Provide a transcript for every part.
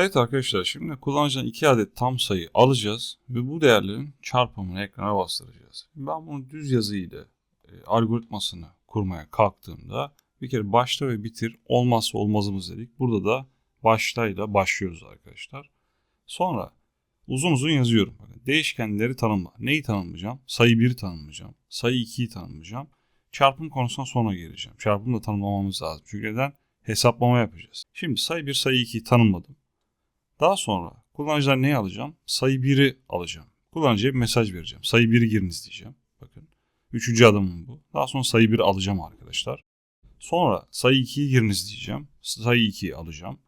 Evet arkadaşlar şimdi kullanıcıdan iki adet tam sayı alacağız ve bu değerlerin çarpımını ekrana bastıracağız. Ben bunu düz yazı ile e, algoritmasını kurmaya kalktığımda bir kere başla ve bitir olmazsa olmazımız dedik. Burada da başlayla başlıyoruz arkadaşlar. Sonra uzun uzun yazıyorum. Değişkenleri tanımla. Neyi tanımlayacağım? Sayı 1'i tanımlayacağım. Sayı 2'yi tanımlayacağım. Çarpım konusuna sonra geleceğim. Çarpımı da tanımlamamız lazım. Çünkü neden? Hesaplama yapacağız. Şimdi sayı 1, sayı 2'yi tanımladım. Daha sonra kullanıcılar neyi alacağım? Sayı 1'i alacağım. Kullanıcıya bir mesaj vereceğim. Sayı 1'i giriniz diyeceğim. Bakın. Üçüncü adımım bu. Daha sonra sayı 1'i alacağım arkadaşlar. Sonra sayı 2'yi giriniz diyeceğim. Sayı 2'yi alacağım.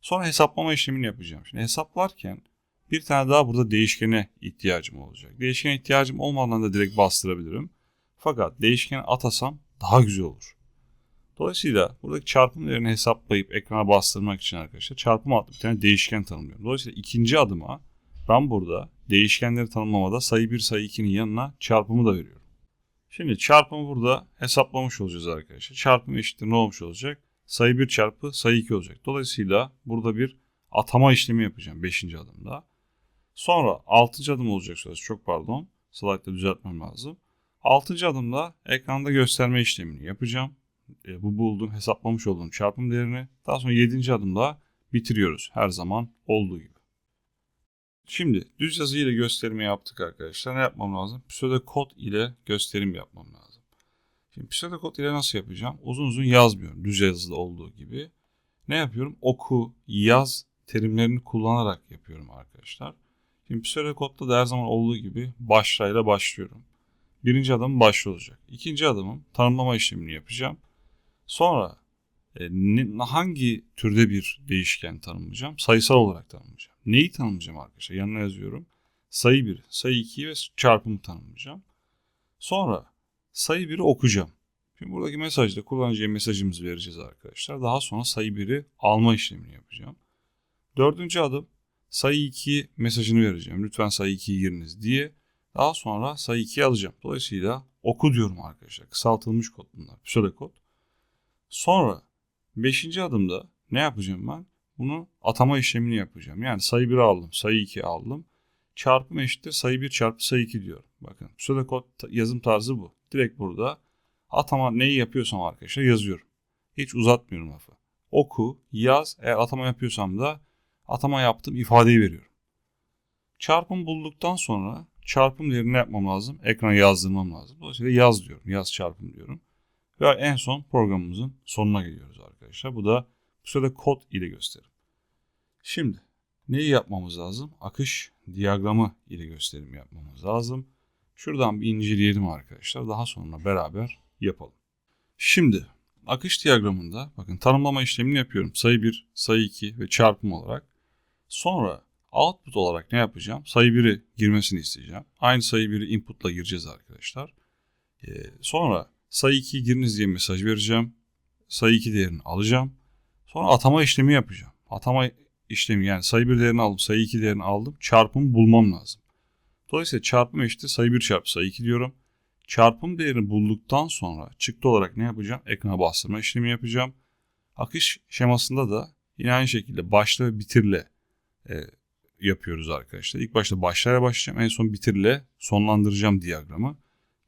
Sonra hesaplama işlemini yapacağım. Şimdi hesaplarken bir tane daha burada değişkene ihtiyacım olacak. Değişkene ihtiyacım olmadan da direkt bastırabilirim. Fakat değişkeni atasam daha güzel olur. Dolayısıyla buradaki çarpım değerini hesaplayıp ekrana bastırmak için arkadaşlar çarpım adlı bir tane değişken tanımlıyorum. Dolayısıyla ikinci adıma ben burada değişkenleri tanımlamada sayı 1 sayı 2'nin yanına çarpımı da veriyorum. Şimdi çarpımı burada hesaplamış olacağız arkadaşlar. Çarpım eşittir ne olmuş olacak? Sayı 1 çarpı sayı 2 olacak. Dolayısıyla burada bir atama işlemi yapacağım 5. adımda. Sonra 6. adım olacak sırası çok pardon. Slide'da düzeltmem lazım. 6. adımda ekranda gösterme işlemini yapacağım. E, bu bulduğum hesaplamış olduğum çarpım değerini. Daha sonra 7. adımda bitiriyoruz her zaman olduğu gibi. Şimdi düz yazı ile gösterimi yaptık arkadaşlar. Ne yapmam lazım? Pseudokod ile gösterim yapmam lazım. Şimdi pseudokod ile nasıl yapacağım? Uzun uzun yazmıyorum. Düz yazıda olduğu gibi. Ne yapıyorum? Oku, yaz terimlerini kullanarak yapıyorum arkadaşlar. Şimdi pseudokodda da her zaman olduğu gibi başlayla başlıyorum. Birinci adım başlı olacak. İkinci adımım tanımlama işlemini yapacağım. Sonra e, hangi türde bir değişken tanımlayacağım? Sayısal olarak tanımlayacağım. Neyi tanımlayacağım arkadaşlar? Yanına yazıyorum. Sayı 1, sayı 2 ve çarpımı tanımlayacağım. Sonra sayı 1'i okuyacağım. Şimdi buradaki mesajda kullanıcıya mesajımızı vereceğiz arkadaşlar. Daha sonra sayı 1'i alma işlemini yapacağım. Dördüncü adım sayı 2 mesajını vereceğim. Lütfen sayı 2'yi giriniz diye. Daha sonra sayı 2'yi alacağım. Dolayısıyla oku diyorum arkadaşlar. Kısaltılmış kod bunlar. Pseudokod. Sonra 5. adımda ne yapacağım ben? Bunu atama işlemini yapacağım. Yani sayı 1 aldım, sayı 2 aldım. Çarpım eşittir sayı 1 çarpı sayı 2 diyorum. Bakın pseudokod yazım tarzı bu. Direkt burada atama neyi yapıyorsam arkadaşlar yazıyorum. Hiç uzatmıyorum lafı. Oku, yaz. Eğer atama yapıyorsam da atama yaptım ifadeyi veriyorum. Çarpım bulduktan sonra çarpım değerini yapmam lazım? Ekrana yazdırmam lazım. Dolayısıyla yaz diyorum. Yaz çarpım diyorum. Ve en son programımızın sonuna geliyoruz arkadaşlar. Bu da bu sırada kod ile gösterim. Şimdi neyi yapmamız lazım? Akış diyagramı ile gösterim yapmamız lazım. Şuradan bir inceleyelim arkadaşlar. Daha sonra beraber yapalım. Şimdi akış diyagramında bakın tanımlama işlemini yapıyorum. Sayı 1, sayı 2 ve çarpım olarak. Sonra output olarak ne yapacağım? Sayı 1'i girmesini isteyeceğim. Aynı sayı 1'i inputla gireceğiz arkadaşlar. Ee, sonra sayı 2'yi giriniz diye mesaj vereceğim. Sayı 2 değerini alacağım. Sonra atama işlemi yapacağım. Atama işlemi yani sayı 1 değerini aldım, sayı 2 değerini aldım. Çarpımı bulmam lazım. Dolayısıyla çarpım eşittir sayı 1 çarpı sayı 2 diyorum. Çarpım değerini bulduktan sonra çıktı olarak ne yapacağım? Ekrana bastırma işlemi yapacağım. Akış şemasında da yine aynı şekilde başla ve bitirle e, yapıyoruz arkadaşlar. İlk başta başlara başlayacağım. En son bitirle sonlandıracağım diyagramı.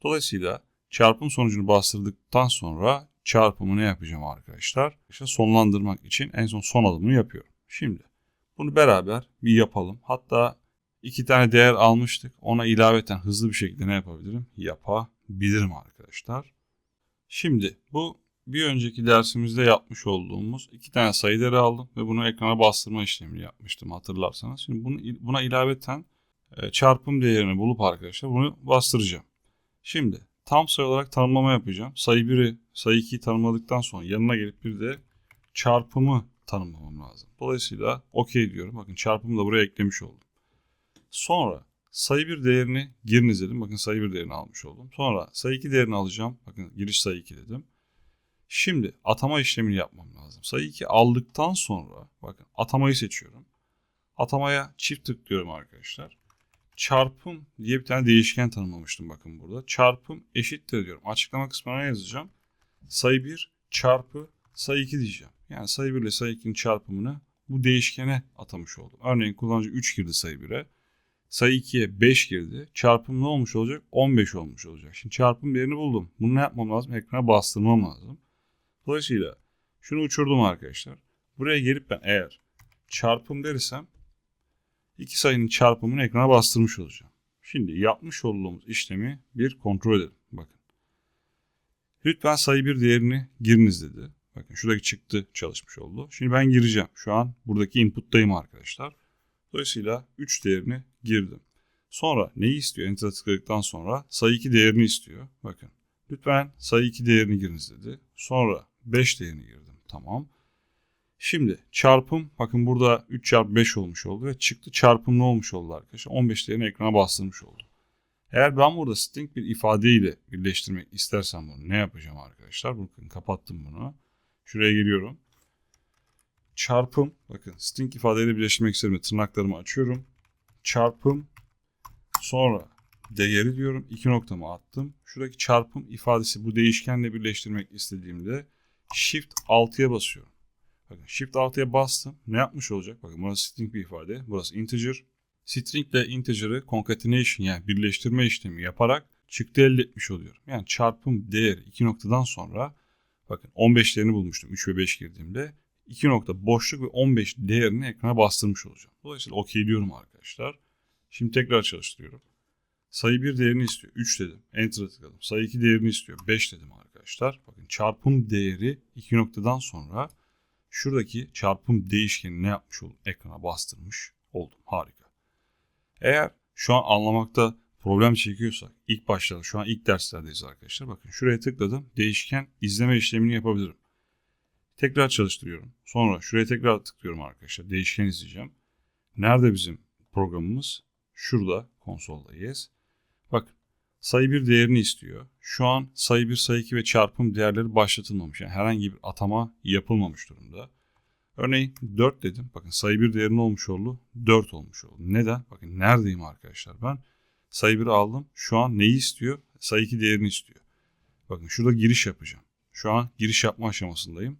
Dolayısıyla çarpım sonucunu bastırdıktan sonra çarpımı ne yapacağım arkadaşlar? İşte sonlandırmak için en son son adımını yapıyorum. Şimdi bunu beraber bir yapalım. Hatta iki tane değer almıştık. Ona ilaveten hızlı bir şekilde ne yapabilirim? Yapabilirim arkadaşlar. Şimdi bu bir önceki dersimizde yapmış olduğumuz iki tane sayı değeri aldım ve bunu ekrana bastırma işlemini yapmıştım hatırlarsanız. Şimdi bunu, buna ilaveten e, çarpım değerini bulup arkadaşlar bunu bastıracağım. Şimdi tam sayı olarak tanımlama yapacağım. Sayı 1'i, sayı 2'yi tanımladıktan sonra yanına gelip bir de çarpımı tanımlamam lazım. Dolayısıyla okey diyorum. Bakın çarpımı da buraya eklemiş oldum. Sonra sayı 1 değerini giriniz dedim. Bakın sayı 1 değerini almış oldum. Sonra sayı 2 değerini alacağım. Bakın giriş sayı 2 dedim. Şimdi atama işlemini yapmam lazım. Sayı 2 aldıktan sonra bakın atamayı seçiyorum. Atamaya çift tıklıyorum arkadaşlar. Çarpım diye bir tane değişken tanımlamıştım bakın burada. Çarpım eşittir diyorum. Açıklama kısmına yazacağım? Sayı 1 çarpı sayı 2 diyeceğim. Yani sayı 1 ile sayı 2'nin çarpımını bu değişkene atamış oldum. Örneğin kullanıcı 3 girdi sayı 1'e. Sayı 2'ye 5 girdi. Çarpım ne olmuş olacak? 15 olmuş olacak. Şimdi çarpım değerini buldum. Bunu ne yapmam lazım? Ekrana bastırmam lazım. Dolayısıyla şunu uçurdum arkadaşlar. Buraya gelip ben eğer çarpım dersem iki sayının çarpımını ekrana bastırmış olacağım. Şimdi yapmış olduğumuz işlemi bir kontrol edelim. Bakın. Lütfen sayı bir değerini giriniz dedi. Bakın şuradaki çıktı çalışmış oldu. Şimdi ben gireceğim. Şu an buradaki input'tayım arkadaşlar. Dolayısıyla 3 değerini girdim. Sonra neyi istiyor? Enter'a tıkladıktan sonra sayı 2 değerini istiyor. Bakın. Lütfen sayı 2 değerini giriniz dedi. Sonra 5 değerini girdim. Tamam. Şimdi çarpım bakın burada 3 çarpı 5 olmuş oldu ve çıktı çarpım ne olmuş oldu arkadaşlar? 15 değerini ekrana bastırmış oldu. Eğer ben burada string bir ifadeyle birleştirmek istersem bunu ne yapacağım arkadaşlar? Bakın kapattım bunu. Şuraya geliyorum. Çarpım bakın string ifadeyle birleştirmek istedim. Tırnaklarımı açıyorum. Çarpım sonra değeri diyorum. iki noktamı attım. Şuradaki çarpım ifadesi bu değişkenle birleştirmek istediğimde Shift 6'ya basıyorum. Bakın Shift 6'ya bastım. Ne yapmış olacak? Bakın burası string bir ifade. Burası integer. String ile integer'ı concatenation yani birleştirme işlemi yaparak çıktı elde etmiş oluyorum. Yani çarpım değeri iki noktadan sonra bakın 15 değerini bulmuştum 3 ve 5 girdiğimde. 2 nokta boşluk ve 15 değerini ekrana bastırmış olacağım. Dolayısıyla OK diyorum arkadaşlar. Şimdi tekrar çalıştırıyorum. Sayı 1 değerini istiyor. 3 dedim. Enter'a tıkladım. Sayı 2 değerini istiyor. 5 dedim arkadaşlar. Bakın çarpım değeri 2 noktadan sonra şuradaki çarpım değişkeni ne yapmış oldum? Ekrana bastırmış oldum. Harika. Eğer şu an anlamakta problem çekiyorsak ilk başlarda şu an ilk derslerdeyiz arkadaşlar. Bakın şuraya tıkladım. Değişken izleme işlemini yapabilirim. Tekrar çalıştırıyorum. Sonra şuraya tekrar tıklıyorum arkadaşlar. Değişken izleyeceğim. Nerede bizim programımız? Şurada konsoldayız. Bakın sayı bir değerini istiyor. Şu an sayı 1, sayı 2 ve çarpım değerleri başlatılmamış. Yani herhangi bir atama yapılmamış durumda. Örneğin 4 dedim. Bakın sayı 1 değerinin olmuş oldu. 4 olmuş oldu. Neden? Bakın neredeyim arkadaşlar ben? Sayı 1'i aldım. Şu an neyi istiyor? Sayı 2 değerini istiyor. Bakın şurada giriş yapacağım. Şu an giriş yapma aşamasındayım.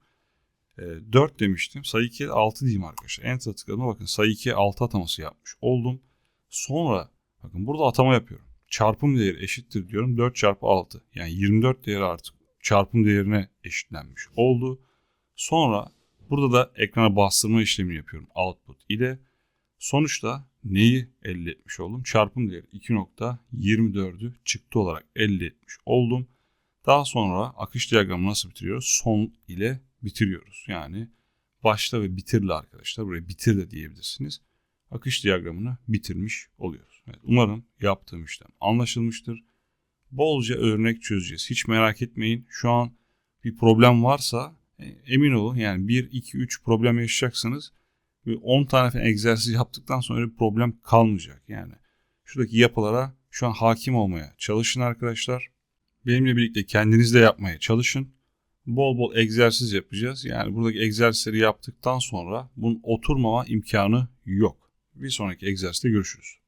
E, 4 demiştim. Sayı 2'ye 6 diyeyim arkadaşlar. Enter tıkladım. Bakın sayı 2'ye 6 ataması yapmış oldum. Sonra bakın burada atama yapıyorum. Çarpım değeri eşittir diyorum. 4 çarpı 6. Yani 24 değeri artık çarpım değerine eşitlenmiş oldu. Sonra burada da ekrana bastırma işlemi yapıyorum output ile. Sonuçta neyi elde etmiş oldum? Çarpım değeri 2.24'ü çıktı olarak elde etmiş oldum. Daha sonra akış diyagramı nasıl bitiriyoruz? Son ile bitiriyoruz. Yani başla ve bitirle arkadaşlar. Buraya bitir de diyebilirsiniz. Akış diyagramını bitirmiş oluyoruz. Evet, umarım yaptığım işlem anlaşılmıştır. Bolca örnek çözeceğiz. Hiç merak etmeyin. Şu an bir problem varsa e, emin olun yani 1, 2, 3 problem yaşayacaksınız. Ve 10 tane falan egzersiz yaptıktan sonra bir problem kalmayacak. Yani şuradaki yapılara şu an hakim olmaya çalışın arkadaşlar. Benimle birlikte kendiniz de yapmaya çalışın. Bol bol egzersiz yapacağız. Yani buradaki egzersizleri yaptıktan sonra bunun oturmama imkanı yok. Bir sonraki egzersizde görüşürüz.